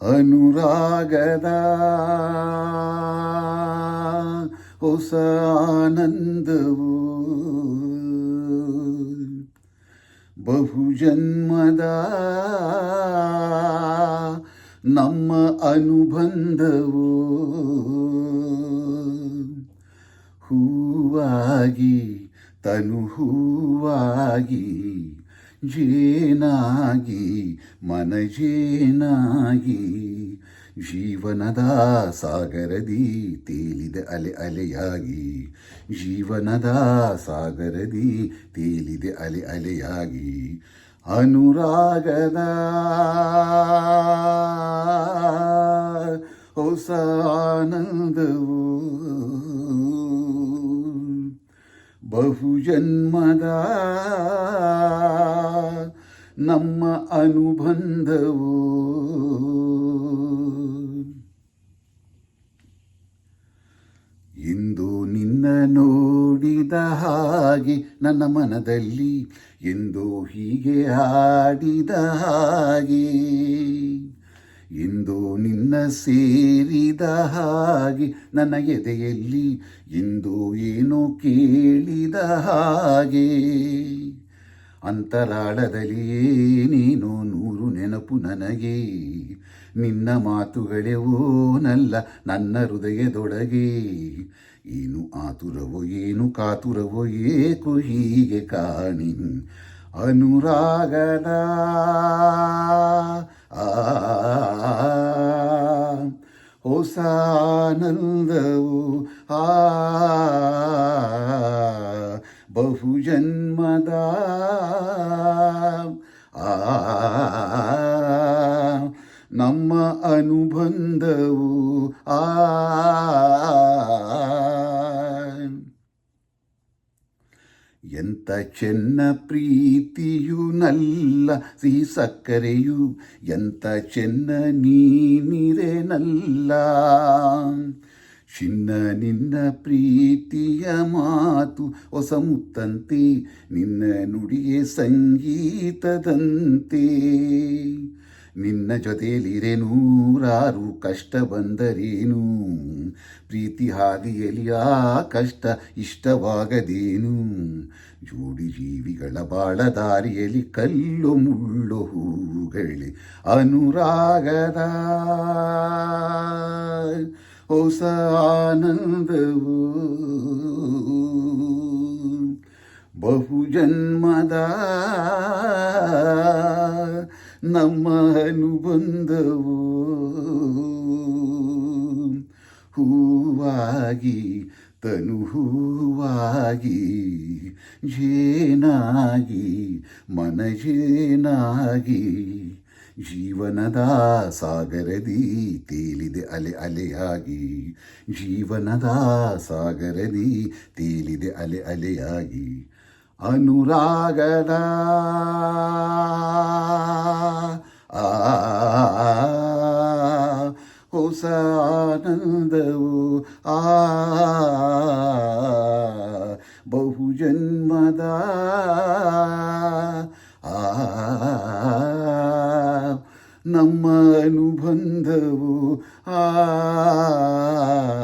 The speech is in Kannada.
ಅನುರಾಗದ ಹೊಸ ಆನಂದವು. ಬಹುಜನ್ಮದ ನಮ್ಮ ಅನುಬಂಧವು. ಹೂವಾಗಿ ತನು ಹೂವಾಗಿ ಜೇನಾಗಿ ಮನಜೇನಾಗಿ ಜೀವನದ ಸಾಗರದಿ ತೇಲಿದ ಅಲೆ ಅಲೆಯಾಗಿ. ಜೀವನದ ಸಾಗರದಿ ತೇಲಿದೆ ಅಲೆ ಅಲೆಯಾಗಿ. ಅನುರಾಗದ ಹೊಸ ಆನಂದವು. ಬಹುಜನ್ಮದ ನಮ್ಮ ಅನುಬಂಧವು. ಇಂದು ನಿನ್ನ ನೋಡಿದ ಹಾಗೆ ನನ್ನ ಮನದಲ್ಲಿ ಎಂದು ಹೀಗೆ ಹಾಡಿದ ಹಾಗೆ. ಇಂದು ನಿನ್ನ ಸೇರಿದ ಹಾಗೆ ನನ್ನ ಎದೆಯಲ್ಲಿ ಇಂದು ಏನೋ ಕೇಳಿದ ಹಾಗೆ. ಅಂತರಾಳದಲ್ಲಿಯೇ ನೀನು ನೂರು ನೆನಪು ನನಗೆ ನಿನ್ನ ಮಾತುಗಳೆವೋ ಓನಲ್ಲ ನನ್ನ ಹೃದಯದೊಳಗೆ ಏನು ಆತುರವೋ ಏನು ಕಾತುರವೋ ಏಕು ಹೀಗೆ ಕಾಣಿ ಅನುರಾಗದ ಆ ಹೊಸ ಆ ಬಹುಜನ್ಮದ ಆ ನಮ್ಮ ಅನುಬಂಧವು ಆ ಎಂತ ಚೆನ್ನ ಪ್ರೀತಿಯು ನಲ್ಲ ಸಿಹಿ ಸಕ್ಕರೆಯು ಎಂತ ಚೆನ್ನ ನೀನಿರೆನಲ್ಲ ಚಿನ್ನ ನಿನ್ನ ಪ್ರೀತಿಯ ಮಾತು ಹೊಸ ಮುತ್ತಂತೆ ನಿನ್ನ ನುಡಿಯೇ ಸಂಗೀತದಂತೆ. ನಿನ್ನ ಜೊತೆಯಲ್ಲಿರೆ ನೂರಾರು ಕಷ್ಟ ಬಂದರೇನು? ಪ್ರೀತಿ ಹಾದಿಯಲ್ಲಿ ಆ ಕಷ್ಟ ಇಷ್ಟವಾಗದೇನು? ಜೋಡಿ ಜೀವಿಗಳ ಬಾಳ ದಾರಿಯಲ್ಲಿ ಕಲ್ಲು ಮುಳ್ಳು ಹೂಗಳಿ ಅನುರಾಗದ. ಹೊಸ ಆನಂದವು. ಬಹುಜನ್ಮದ ನಮ್ಮ ಅನುಬಂಧವು. ಹೂವಾಗಿ ತನು ಹೂವಾಗಿ ಜೇನಾಗಿ ಮನಜೇನಾಗಿ ಜೀವನದ ಸಾಗರದಿ ತೇಲಿದೆ ಅಲೆ ಅಲೆಯಾಗಿ. ಜೀವನದ ಸಾಗರದಿ ತೇಲಿದೆ ಅಲೆ ಅಲೆಯಾಗಿ. ಅನುರಾಗದ ಆ ಹೊಸ ಆನಂದವು ಆ ಬಹುಜನ್ಮದ ಆ ನಮ್ಮ ಅನುಬಂಧವು ಆ ಆ